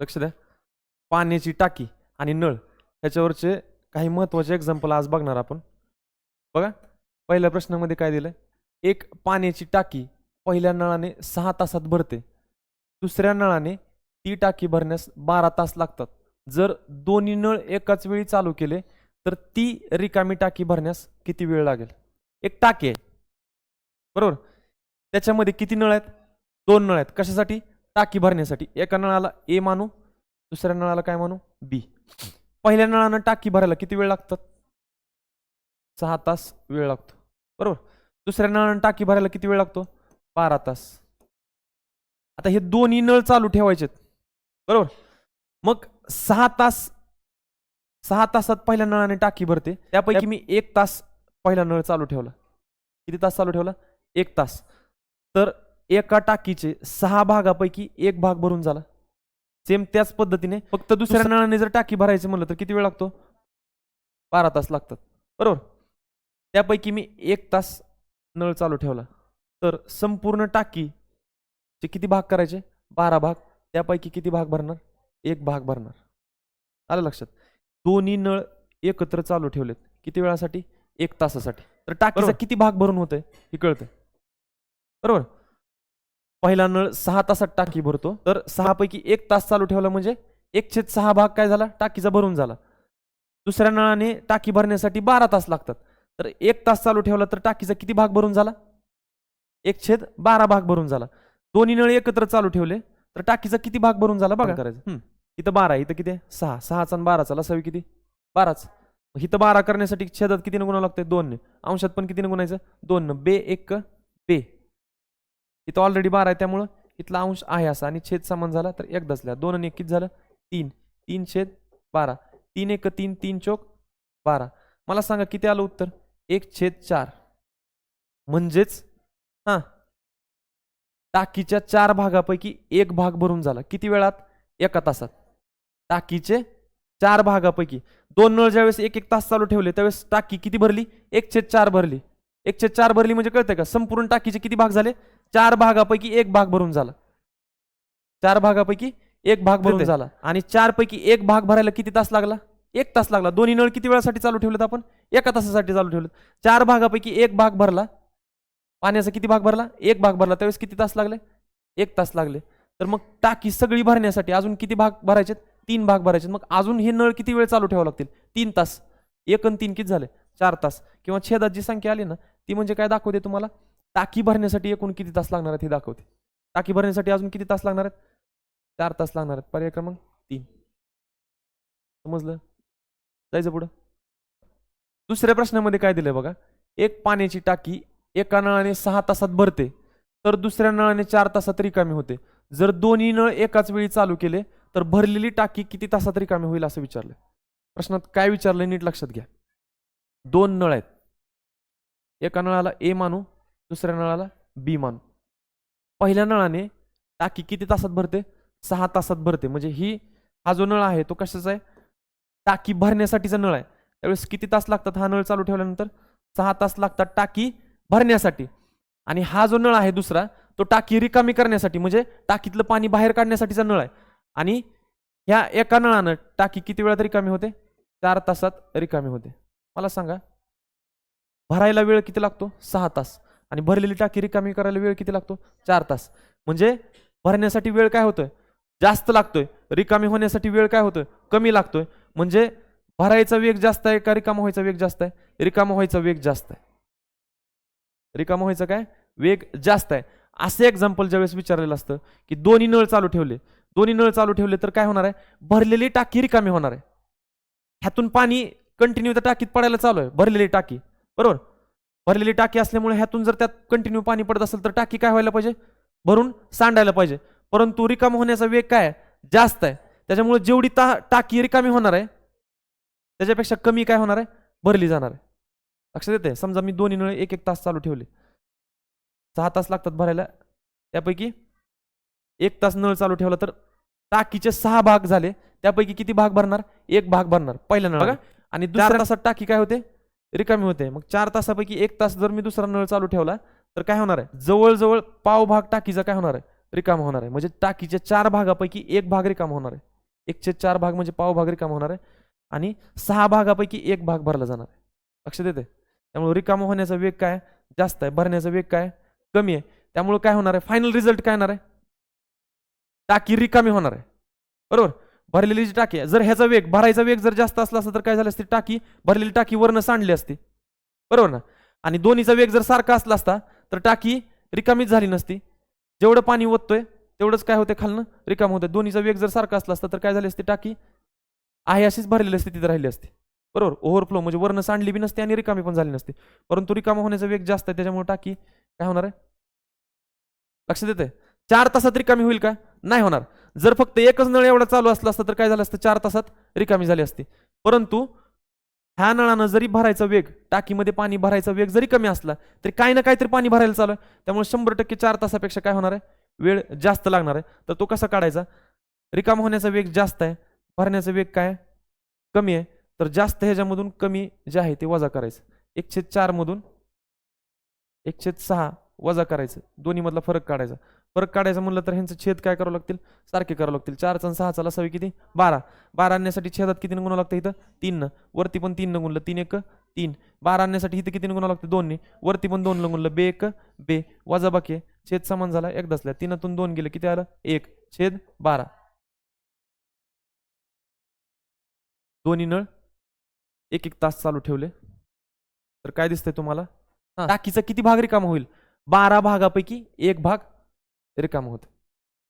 लक्ष द्या. पाण्याची टाकी आणि नळ ह्याच्यावरचे काही महत्त्वाचे एक्झाम्पल आज बघणार आपण. बघा पहिल्या प्रश्नामध्ये काय दिलं एक पाण्याची टाकी पहिल्या नळाने सहा तासात भरते. दुसऱ्या नळाने ती टाकी भरण्यास बारा तास लागतात. जर दोन्ही नळ एकाच वेळी चालू केले तर ती रिकामी टाकी भरण्यास किती वेळ लागेल? एक टाकी आहे. बरोबर? त्याच्यामध्ये किती नळ आहेत? दोन नळ आहेत. कशासाठी? टाकी भरण्यासाठी. एका नळाला ए मानू दुसऱ्या नळाला काय मानू? बी. पहिल्या नळानं टाकी भरायला किती वेळ लागतात? सहा तास वेळ लागतो. बरोबर? दुसऱ्या नळानं टाकी भरायला किती वेळ लागतो? बारा तास. आता हे दोन्ही नळ चालू ठेवायचेत. बरोबर? मग सहा तास सहा तासात पहिल्या नळाने टाकी भरते. त्यापैकी मी एक तास पहिला नळ चालू ठेवला. किती तास चालू ठेवला? एक तास. तर एका टाकीचे सहा भागापैकी एक भाग भरून झाला. सेम त्याच पद्धतीने फक्त दुसऱ्या नळाने जर टाकी भरायचं म्हणलं तर किती वेळ लागतो? बारा तास लागतात. बरोबर? त्यापैकी मी एक तास नळ चालू ठेवला. तर संपूर्ण टाकीचे किती भाग करायचे? बारा भाग. त्यापैकी किती भाग भरणार? एक भाग भरणार. आलं लक्षात? दोन्ही नळ एकत्र चालू ठेवलेत. किती वेळासाठी? एक तासासाठी. तर टाकीचा. किती भाग भरून होतंय हे कळतंय. बरोबर? पहिला नळ सहा तासात टाकी भरतो. तर सहा पैकी एक तास चालू ठेवला म्हणजे एक छेद सहा भाग काय झाला? टाकीचा भरून झाला. दुसऱ्या नळाने टाकी भरण्यासाठी बारा तास लागतात. तर एक तास चालू ठेवला तर टाकीचा किती भाग भरून झाला? एक छेद बारा भाग भरून झाला. दोन्ही नळ एकत्र चालू ठेवले तर टाकीचा किती भाग भरून झाला बघा? करायचं. इथं बारा इथं किती आहे? सहा. सहाचा आणि बाराचा लसावी किती? बाराच. इथं बारा करण्यासाठी छेदात किती गुणावं लागतंय? दोन. अंशात पण किती गुणायचं? दोन. बे एक बे. इथं ऑलरेडी बारा आहे त्यामुळं इथला अंश आहे असा. आणि छेद समान झाला तर एक लिहा. दोन आणि एक किती झालं? तीन. तीन छेद बारा. तीन एक तीन तीन चोक बारा. मला सांगा किती आलं उत्तर? एक छेद चार. म्हणजेच हां टाकीच्या चार भागापैकी एक भाग भरून झाला. किती वेळात? एका तासात. टाकीचे चार भागापैकी. दोन नळ ज्यावेळेस एक एक तास चालू ठेवले त्यावेळेस टाकी किती भरली? एक छेद चार भरली. एक छेद चार भरली म्हणजे कळतंय का? संपूर्ण टाकीचे किती भाग झाले? चार भागापैकी एक भाग भरून झाला. चार भागापैकी एक भाग भरून. झाला. आणि चार पैकी एक भाग भरायला किती तास लागला? एक तास लागला. दोन्ही नळ किती वेळासाठी चालू ठेवलेत आपण? एका तासासाठी चालू ठेवलेत. चार भागापैकी एक भाग भरला. पाण्याचा किती भाग भरला? एक भाग भरला. त्यावेळेस किती तास लागले? एक तास लागले. तर मग टाकी सगळी भरण्यासाठी अजून किती भाग भरायचे तीन भाग भरायचे मग अजून हे नळ किती वेळ चालू ठेवावं लागतील? तीन तास. एक आणि तीन किती झाले? चार तास. किंवा छेदात जी संख्या आली ना ती म्हणजे काय दाखवते तुम्हाला? टाकी भरण्यासाठी एकूण किती तास लागणार आहेत हे दाखवते. टाकी भरण्यासाठी अजून किती तास लागणार आहेत? चार तास लागणार आहेत. पर्याय क्रमांक तीन. समजलं? जायचं पुढं. दुसऱ्या प्रश्नामध्ये काय दिलंय बघा? एक पाण्याची टाकी एका नळाने सहा तासात भरते तर दुसऱ्या नळाने चार तासात रिकामी होते. जर दोन्ही नळ एकाच वेळी चालू केले तर भरलेली टाकी किती तासात रिकामी होईल असं विचारलंय. प्रश्नात काय विचारलंय नीट लक्षात घ्या. दोन नळ आहेत. एका नळाला ए मानू दुसऱ्या नळाला बी पहिल्या नळाने टाकी किती तासात भरते? सहा तासात भरते. म्हणजे ही हा जो नळ आहे तो कशाचा आहे? टाकी भरण्यासाठीचा नळ आहे. त्यावेळेस किती तास लागतात हा नळ चालू ठेवल्यानंतर? सहा तास लागतात टाकी भरण्यासाठी. आणि हा जो नळ आहे दुसरा तो टाकी रिकामी करण्यासाठी म्हणजे टाकीतलं पाणी बाहेर काढण्यासाठीचा नळ आहे. आणि ह्या एका नळानं टाकी किती वेळात रिकामी होते? चार तासात रिकामी होते. मला सांगा भरायला वेळ किती लागतो? सहा तास. आणि भरलेली टाकी रिकामी करायला वेळ किती लागतो? चार तास. म्हणजे भरण्यासाठी वेळ काय होतोय? जास्त लागतोय. रिकामी होण्यासाठी वेळ काय होतोय? कमी लागतोय. म्हणजे भरायचा वेग जास्त आहे का रिकामा व्हायचा वेग जास्त आहे? रिकामा व्हायचा वेग जास्त आहे. रिकामा व्हायचा काय? वेग जास्त आहे. असं एक्झाम्पल ज्यावेळेस विचारलेलं असतं की दोन्ही नळ चालू ठेवले. दोन्ही नळ चालू ठेवले तर काय होणार आहे? भरलेली टाकी रिकामी होणार आहे. ह्यातून पाणी कंटिन्यू त्या टाकीत पडायला चालू आहे. भरलेली टाकी. बरोबर? भरलेली टाकी असल्यामुळे ह्यातून जर त्यात कंटिन्यू पाणी पडत असेल तर टाकी काय व्हायला पाहिजे? भरून सांडायला पाहिजे. परंतु रिकाम होण्याचा वेग काय? जास्त आहे. त्याच्यामुळे जेवढी ता टाकी रिकामी होणार आहे त्याच्यापेक्षा कमी काय होणार आहे? भरली जाणार आहे. लक्षात येते समजा मी दोन्ही नळ एक एक तास चालू ठेवले. सहा तास लागतात भरायला. त्यापैकी एक तास नळ चालू ठेवला तर टाकीचे सहा भाग झाले. त्यापैकी किती भाग भरणार? एक भाग भरणार. पहिल्या नळ आणि दुसऱ्या तासात टाकी काय होते? रिकामी होते. मग चार तासापैकी एक तास जर मी दुसरा नळ चालू ठेवला तर काय होणार आहे? जवळजवळ पाव भाग टाकीचा काय होणार आहे? रिकाम होणार आहे. म्हणजे टाकीच्या चार भागापैकी एक भाग रिकाम होणार आहे. एकशे चार भाग म्हणजे पाव भाग रिकाम होणार आहे आणि सहा भागापैकी एक भाग भरला जाणार आहे. लक्षात येते त्यामुळे रिकामा होण्याचा वेग काय? जास्त आहे. भरण्याचा वेग काय? कमी आहे. त्यामुळे काय होणार आहे? फायनल रिझल्ट काय होणार आहे? टाकी रिकामी होणार आहे. बरोबर? भरलेली जी टाकी आहे जर ह्याचा वेग भरायचा वेग जर जास्त असला असता तर काय झालं असते? टाकी भरलेली टाकी वरनं सांडली असती. बरोबर ना? आणि दोन्हीचा वेग जर सारखा असला असता तर टाकी रिकामीच झाली नसती. जेवढं पाणी ओततोय तेवढंच काय होते खालनं? रिकाम होतं दोन्हीचा वेग जर सारखा असला असता तर काय झाली असते? टाकी आहे अशीच भरलेली स्थितीत राहिली असते. बरोबर? ओव्हरफ्लो म्हणजे वरनं सांडली बी नसते आणि रिकामी पण झाली नसते. परंतु रिकामा होण्याचा वेग जास्त आहे त्याच्यामुळे टाकी काय होणार आहे? लक्षात येते चार तासात रिकामी होईल का? नाही होणार. जर फक्त एकच नळ एवढा चालू असला असता तर काय झालं असतं? चार तासात रिकामी झाली असती. परंतु ह्या नळानं जरी भरायचा वेग टाकीमध्ये पाणी भरायचा वेग जरी कमी असला तरी काही ना काहीतरी पाणी भरायला चालू आहे. त्यामुळे शंभर टक्के चार तासापेक्षा काय होणार आहे? वेळ जास्त लागणार आहे. तर तो कसा काढायचा? रिकाम होण्याचा वेग जास्त आहे. भरण्याचा वेग काय? कमी आहे. तर जास्त ह्याच्यामधून कमी जे आहे ते वजा करायचं. एकशे चारमधून एकशे सहा वजा करायचं. दोन्हीमधला फरक काढायचा. फरक काढायचा म्हणलं तर ह्यांचं छेद काय करावं लागतील? सारखे करावं लागतील. चारचा आणि सहाचा लसावी किती? बारा. बारा आणण्यासाठी छेदात किती गुणावं लागतं इथं? तीन वरती पण तीन गुणलं. तीन एक तीन. बारा आणण्यासाठी इथं किती गुणावं लागतं? दोनने. वरती पण दोन गुणलं. बे एक बे. वजा बाकी छेद समान झाला. एक दसल्या तीनातून दोन गेले. किती आलं? एक. छेद बारा. दोन्ही नळ एक एक तास चालू ठेवले. तर काय दिसतंय तुम्हाला? टाकीचा किती भाग रिकामा होईल? बारा भागापैकी एक भाग रिकामा होतं.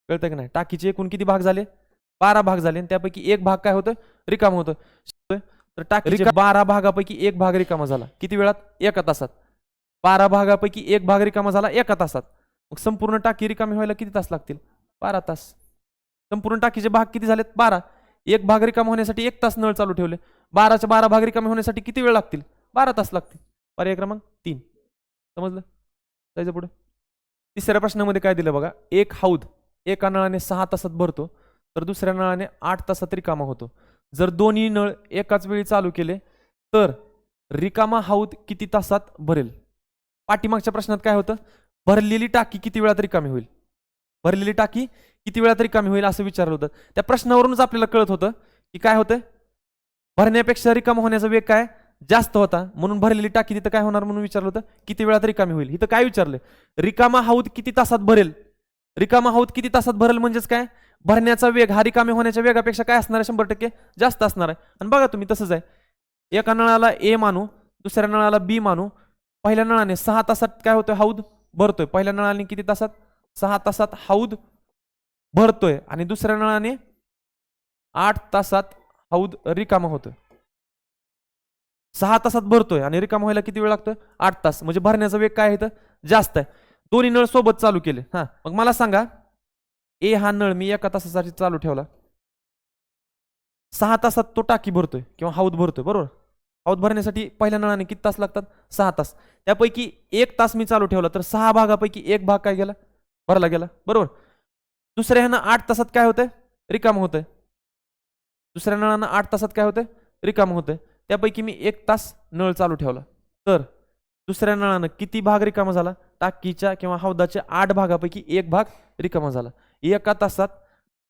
कळतं की नाही? टाकीचे एकूण किती भाग झाले? बारा भाग झाले. आणि त्यापैकी एक भाग काय होतं? रिकामा होतं. तर टाकीचे बारा भागापैकी एक भाग रिकामा झाला. किती वेळात? एका तासात. बारा भागापैकी एक भाग रिकामा झाला एका तासात. मग संपूर्ण टाकी रिकामी व्हायला किती तास लागतील? बारा तास. संपूर्ण टाकीचे भाग किती झालेत? बारा. एक भाग रिकामा होण्यासाठी एक तास नळ चालू ठेवले. बाराचे बारा भाग रिकामे होण्यासाठी किती वेळ लागतील? बारा तास लागतील. पर्याय क्रमांक तीन. समजलं? जायचं पुढे. तिसऱ्या प्रश्नामध्ये काय दिलं बघा? एक हौद एका नळाने सहा तासात भरतो तर दुसऱ्या नळाने आठ तासात रिकामा होतो. जर दोन्ही नळ एकाच वेळी चालू केले तर रिकामा हौद किती तासात भरेल? पाठीमागच्या प्रश्नात काय होतं? भरलेली टाकी किती वेळात रिकामी होईल? भरलेली टाकी किती वेळात रिकामी होईल असं विचारलं होतं. त्या प्रश्नावरूनच आपल्याला कळत होतं की काय होतं भरण्यापेक्षा रिकामा होण्याचा वेग काय? जास्त होता. म्हणून भरलेली टाकी तिथं काय होणार म्हणून विचारलं होतं? किती वेळात रिकामी होईल? इथं काय विचारलं? रिकामा हौद किती तासात भरेल? रिकामा हौद किती तासात भरेल म्हणजेच काय? भरण्याचा वेग हा रिकामी होण्याच्या वेगापेक्षा काय असणार आहे? शंभर टक्के जास्त असणार आहे. आणि बघा तुम्ही तसंच आहे. एका नळाला ए मानू दुसऱ्या नळाला बी मानू. पहिल्या नळाने सहा तासात काय होतोय? हौद भरतोय. पहिल्या नळाने किती तासात? सहा तासात हौद भरतोय. आणि दुसऱ्या नळाने आठ तासात हौद रिकामा होतोय. सहा तासात भरतोय. आणि रिकाम व्हायला किती वेळ लागतोय? आठ तास. म्हणजे भरण्याचा वेग काय आहे तर जास्त आहे. दोन्ही नळ सोबत चालू केले. हा. मग मला सांगा ए हा नळ मी एका तासासाठी चालू ठेवला. सहा तासात तो टाकी भरतोय किंवा हौद भरतोय बरोबर? हौद भरण्यासाठी पहिल्या नळाने किती तास लागतात? सहा तास. त्यापैकी एक तास मी चालू ठेवला तर सहा भागापैकी एक भाग काय गेला? भरला गेला. बरोबर? दुसऱ्या ह्यानं आठ तासात काय होतंय? रिकाम होतंय. दुसऱ्या नळानं आठ तासात काय होतंय? रिकाम होतंय. त्यापैकी मी एक तास नळ चालू ठेवला. तर दुसऱ्या नळानं किती भाग रिकामा झाला? टाकीच्या किंवा हौदाच्या आठ भागापैकी एक भाग रिकामा झाला. एका तासात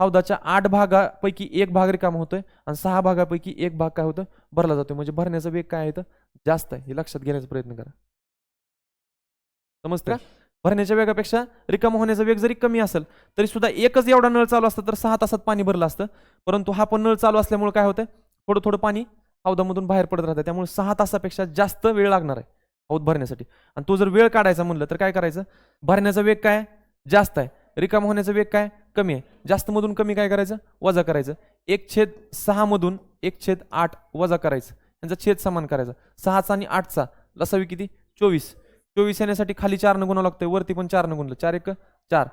हौदाच्या आठ भागापैकी एक भाग रिकामा होतोय आणि सहा भागापैकी एक भाग काय होतं? भरला जातोय. म्हणजे भरण्याचा वेग काय आहे तर जास्त आहे. हे लक्षात घेण्याचा प्रयत्न करा. समजतं का? भरण्याच्या वेगापेक्षा रिकामा होण्याचा वेग जरी कमी असेल तरी सुद्धा एकच एवढा नळ चालू असतं तर सहा तासात पाणी भरलं असतं. परंतु हा पण नळ चालू असल्यामुळे काय होतं थोडं थोडं पाणी हौदामधून बाहेर पडत राहतं त्यामुळे सहा तासापेक्षा जास्त वेळ लागणार आहे हौद भरण्यासाठी. आणि तो जर वेळ काढायचा म्हणलं तर काय करायचं? भरण्याचा वेग काय? जास्त आहे. रिकाम होण्याचा वेग काय? कमी आहे. जास्तमधून कमी काय करायचं? वजा करायचं. एक छेद सहामधून एक छेद आठ वजा करायचं. यांचा छेद समान करायचा. सहाचा आणि आठचा. लसावी किती? चोवीस. चोवीस येण्यासाठी खाली चार न गुणावं लागतंय. वरती पण चार न गुणलं. चार एक? चार.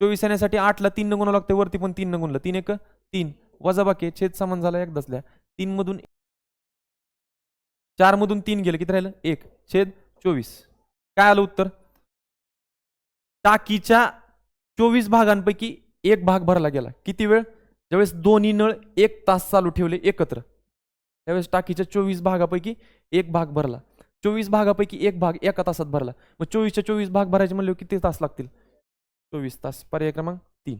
चोवीस येण्यासाठी आठला तीन न गुणावं लागतंय. वरती पण तीन न गुणलं. तीन एक? तीन. वजा बाकी आहे, छेद समान झाला एक तीनमधून चारमधून चार मधून तीन गेले. किती राहिलं? एक. छेद चोवीस. काय आलं उत्तर? टाकीच्या चोवीस भागांपैकी एक भाग भरला गेला. किती वेळ? ज्यावेळेस दोन्ही नळ एक तास चालू ठेवले एकत्र. त्यावेळेस टाकीच्या चोवीस भागापैकी एक भाग भरला. चोवीस भागापैकी एक भाग एका तासात भरला. मग चोवीसच्या चोवीस भाग भरायचे म्हणले किती तास लागतील? चोवीस तास. पर्याय क्रमांक तीन.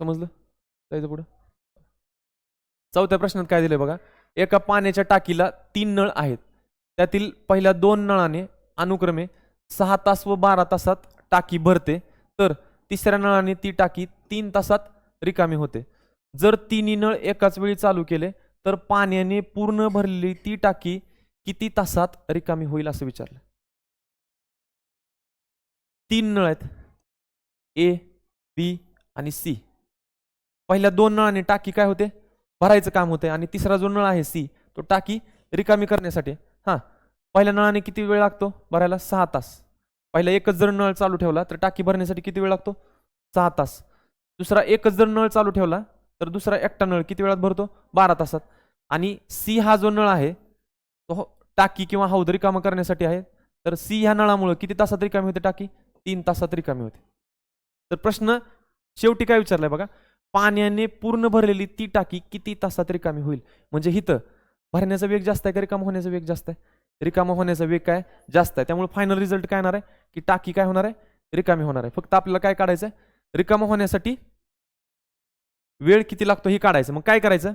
समजलं? जायचं पुढं. चौथ्या प्रश्नात काय दिलंय बघा? एका पाण्याच्या टाकीला तीन नळ आहेत. त्यातील पहिल्या दोन नळाने अनुक्रमे सहा तास व बारा तासात टाकी भरते. तर तिसऱ्या नळाने ती टाकी तीन तासात रिकामी होते. जर तिन्ही नळ एकाच वेळी चालू केले तर पाण्याने पूर्ण भरलेली ती टाकी किती तासात रिकामी होईल असं विचारलं. तीन नळ आहेत. ए बी आणि सी. पहिल्या दोन नळाने टाकी काय होते? भरायचं काम होतं आणि तिसरा जो नळ आहे सी तो टाकी रिकामी करण्यासाठी. हां पहिल्या नळाने किती वेळ लागतो? भरायला सहा तास. पहिला एकच जर नळ चालू ठेवला तर टाकी भरण्यासाठी किती वेळ लागतो? सहा तास. दुसरा एकच जर नळ चालू ठेवला तर दुसरा एकटा नळ किती वेळात भरतो? बारा तासात. आणि सी हा जो नळ आहे तो हो- टाकी किंवा हौद रिकामा करण्यासाठी आहे. तर सी ह्या नळामुळं किती तासात रिकामी होते टाकी? तीन तासात रिकामी होते. तर प्रश्न शेवटी काय विचारलाय बघा? पाण्याने पूर्ण भरलेली ती टाकी किती तासात रिकामी होईल? म्हणजे हिथं भरण्याचा वेग जास्त आहे का? रिकामा होण्याचा वेग जास्त आहे. रिकामा होण्याचा वेग काय? जास्त आहे. त्यामुळे फायनल रिझल्ट काय येणार आहे? की टाकी काय होणार आहे? रिकामी होणार आहे. फक्त आपल्याला काय काढायचं आहे? रिकामा होण्यासाठी वेळ किती लागतो हे काढायचं मग काय करायचं?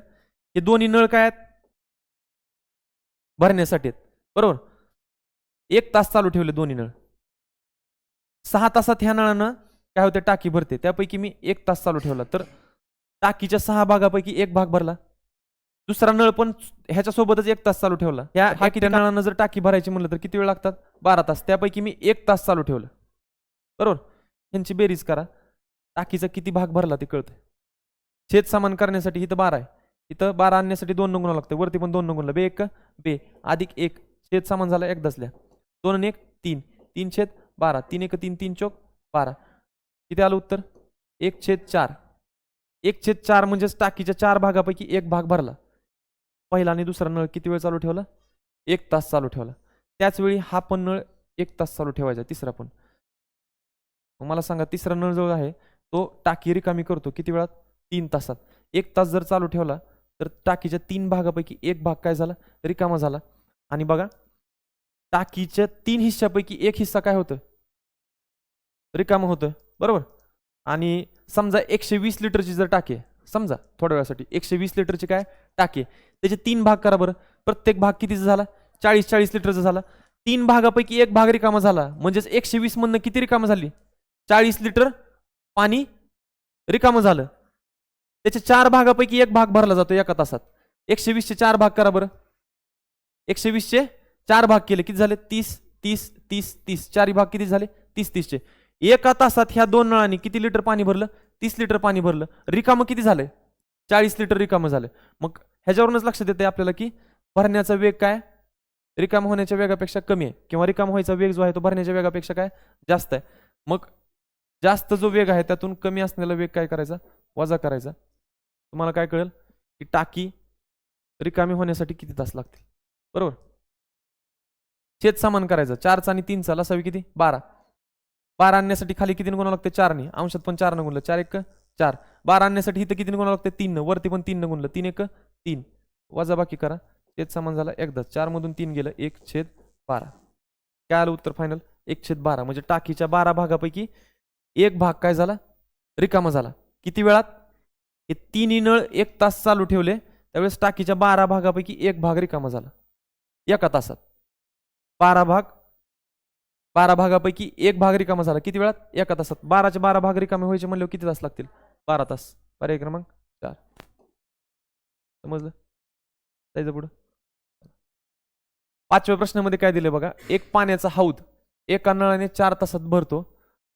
हे दोन्ही नळ काय आहेत? भरण्यासाठी आहेत. बरोबर? एक तास चालू ठेवले दोन्ही नळ. सहा तासात ह्या नळानं काय होते? टाकी भरते. त्यापैकी मी एक तास चालू ठेवला. तर टाकीच्या सहा भागापैकी एक भाग भरला. दुसरा नळ पण ह्याच्या सोबतच एक तास चालू ठेवला. ह्या किती नळानं जर टाकी भरायची म्हणलं तर किती वेळ लागतात? बारा तास. त्यापैकी मी एक तास चालू ठेवलं. बरोबर? ह्यांची बेरीज करा. टाकीचा किती भाग भरला ते कळतं छेद समान करण्यासाठी इथं बारा आहे. इथं बारा आणण्यासाठी दोन नंगुना लागतं वरती पण दोन नंगुनला बे एक बे. अधिक एक. छेद समान झाला एकदाच लिहा दोन आणि एक तीन. तीन छेद बारा. तीन एक तीन तीन चौक बारा. किती आलं उत्तर? एक छेद चार. एक छेद चार म्हणजेच टाकीच्या चार भागापैकी एक भाग भरला. पहिला आणि दुसरा नळ किती वेळ चालू ठेवला? एक तास चालू ठेवला. त्याचवेळी हा पण नळ एक तास चालू ठेवायचा तिसरा पण. मला सांगा तिसरा नळ जो आहे तो टाकी रिकामी करतो किती वेळात? तीन तासात. एक तास जर चालू ठेवला तर टाकीच्या तीन भागापैकी एक भाग काय झाला? रिकामा झाला. आणि बघा टाकीच्या तीन हिस्सापैकी एक हिस्सा काय होतं? रिकामं होतं. बरोबर? आणि समजा एकशे वीस लिटरची जर टाकी समजा थोड्या वेळासाठी एकशे वीस लिटरची काय? टाके. त्याचे तीन भाग करा बरं. प्रत्येक भाग कितीचा झाला? चाळीस चाळीस लिटरचा झाला. तीन भागापैकी एक भाग रिकामा झाला. म्हणजेच एकशे वीस मधनं किती रिकामं झाली? चाळीस लिटर पाणी रिकामं झालं. त्याचे चार भागापैकी एक भाग भरला जातो एका तासात. एकशे वीसचे चार भाग करा बरं. एकशे वीसचे चार भाग केले. किती झाले? तीस तीस तीस तीस. चारही भाग किती झाले? तीस तीसचे. एका तासात ह्या दोन नळांनी किती लिटर पाणी भरलं? तीस लिटर पाणी भरलं. रिकामं किती झालंय? चाळीस लिटर रिकामं झालं मग ह्याच्यावरूनच लक्षात येते आपल्याला की भरण्याचा वेग काय? रिकाम होण्याच्या वेगापेक्षा कमी आहे. किंवा रिकाम व्हायचा वेग जो आहे तो भरण्याच्या वेगापेक्षा काय? जास्त आहे. मग जास्त जो वेग आहे त्यातून कमी असलेला वेग काय करायचा? वजा करायचा. तुम्हाला काय कळेल? की टाकी रिकामी होण्यासाठी किती तास लागतील? बरोबर? शेत सामान करायचं. चारचा आणि तीनचा लसावी किती? बारा. बारा आणण्यासाठी खाली किती गुणा लागते? चारने अंशात पण चार न गुणलं. चार एक चार. बारा आणण्यासाठी इथं किती गुणा लागते? तीन वरती पण तीन न गुणलं. तीन एक तीन. वजा बाकी करा. छेद समान झाला एकदा. चार मधून तीन गेलं. एक छेद बारा. काय आलं उत्तर फायनल एक छेद बारा. म्हणजे टाकीच्या बारा भागापैकी एक भाग काय झाला? रिकामा झाला. किती वेळात? हे तिन्ही नळ एक तास चालू ठेवले. त्यावेळेस टाकीच्या बारा भागापैकी एक भाग रिकामा झाला. एका तासात. बारा भाग बारा भागापैकी एक भाग रिकामा झाला. किती वेळात? एका तासात. बाराचे बारा भाग रिकामे व्हायचे म्हणल्यावर किती तास लागतील? बारा तास. पर्याय क्रमांक चार. समजलं? जायचं पुढं. पाचव्या प्रश्नामध्ये काय दिले बघा? एक पाण्याचा हौद. एका नळाने चार तासात भरतो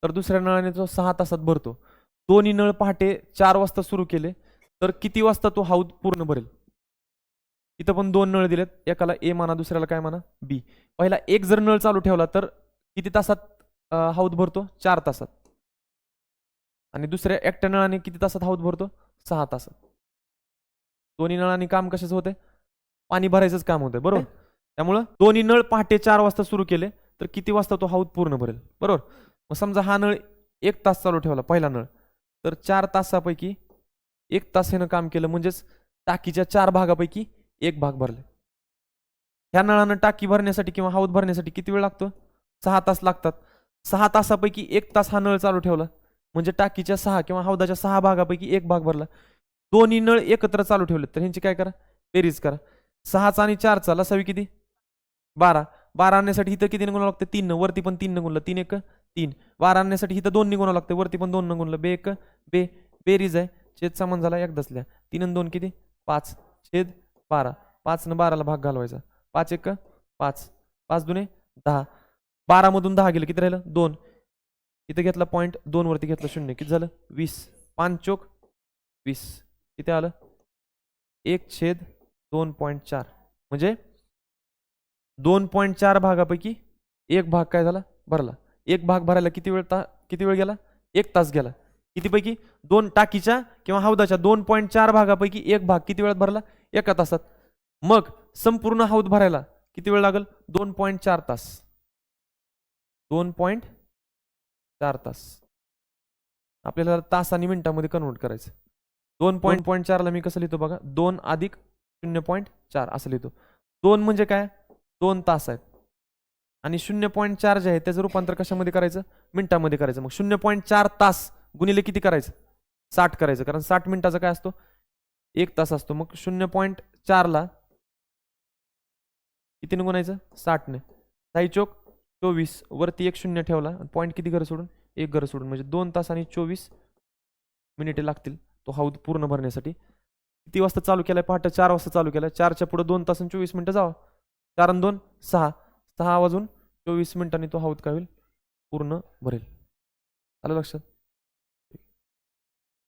तर दुसऱ्या नळाने तो सहा तासात भरतो. दोन्ही नळ पहाटे चार वाजता सुरू केले तर किती वाजता तो हौद पूर्ण भरेल? इथं पण दोन नळ दिलेत. एकाला ए म्हणा दुसऱ्याला काय म्हणा बी. पहिला एक जर नळ चालू ठेवला तर किती तासात हौद भरतो? चार तासात. आणि दुसऱ्या एकट्या नळाने किती तासात हौद भरतो? सहा तासात. दोन्ही नळांनी काम कशाचं होते पाणी भरायचंच काम होतं बरोबर? त्यामुळं दोन्ही नळ पहाटे चार वाजता सुरू केले तर किती वाजता तो हौद पूर्ण भरेल? बरोबर? मग समजा हा नळ एक तास चालू ठेवला पहिला नळ तर चार तासापैकी एक तास ह्यानं काम केलं म्हणजेच टाकीच्या चार भागापैकी एक भाग भरले. ह्या नळानं टाकी भरण्यासाठी किंवा हौद भरण्यासाठी किती वेळ लागतो? सहा तास लागतात. सहा तासापैकी एक तास हा नळ चालू ठेवला. म्हणजे टाकीच्या सहा किंवा हौदाच्या सहा भागापैकी एक भाग भरला. दोन्ही नळ एकत्र चालू ठेवले तर ह्यांची काय करा? बेरीज करा. सहाचा आणि चारचा लसावी किती? बारा. बारा आणण्यासाठी इथं किती गुणावं लागतं? तीन. वरती पण तीन गुणलं तीन एक तीन. बारा आणण्यासाठी इथं दोन गुणावं लागतं. वरती पण दोन गुणलं बे एक बे बेरीज आहे. छेद समान झाला. एक दसल्या. तीन आणि दोन किती? पाच. छेद बारा. पाचनं बाराला भाग घालवायचा. पाच एक पाच. पाच दुने दहा. बारामधून दहा गेलं. किती राहिलं? दोन. इथं घेतला पॉईंट दोनवरती घेतलं शून्य. किती झालं? वीस. पाच चोक वीस. किती आलं? एक छेद दोन पॉईंट चार. म्हणजे दोन पॉईंट चार भागापैकी एक भाग काय झाला? भरला. एक भाग भरायला किती वेळ ता किती वेळ गेला? एक तास गेला. कितीपैकी? दोन टाकीच्या किंवा हौदाच्या दोन पॉईंट चार भागापैकी एक भाग किती वेळात भरला? एका तासात. मग संपूर्ण हौद भरायला किती वेळ लागल? दोन पॉईंट चार तास. दोन पॉईंट चार तास. आपल्याला तास आणि मिनिटामध्ये कन्वर्ट करायचं. दोन पॉईंट पॉईंट चारला मी कसं लिहितो बघा? दोन अधिक शून्य पॉईंट चार असं लिहितो. दोन म्हणजे काय? दोन तास आहेत. आणि शून्य पॉईंट चार जे आहे त्याचं रूपांतर कशामध्ये करायचं? मिनिटामध्ये करायचं. मग शून्य पॉईंट चार तास गुणिले किती करायचं? साठ करायचं. कारण साठ मिनिटाचा काय असतो? एक तास असतो. मग शून्य पॉईंट चारला कितीने गुणायचं? साठने. साई चोक चोवीस वरती एक शून्य ठेवला पॉईंट किती घरं सोडून? एक घरं सोडून. म्हणजे दोन तास आणि चोवीस मिनिटे लागतील तो हौद पूर्ण भरण्यासाठी. किती वाजता चालू केलाय पहाटे? चार वाजता चालू केलाय. चारच्या पुढे दोन तास आणि चोवीस मिनिटं जावा. चार आणि दोन सहा. सहा वाजून चोवीस मिनिटांनी तो हौद काय होईल. पूर्ण भरेल. आलं लक्षात?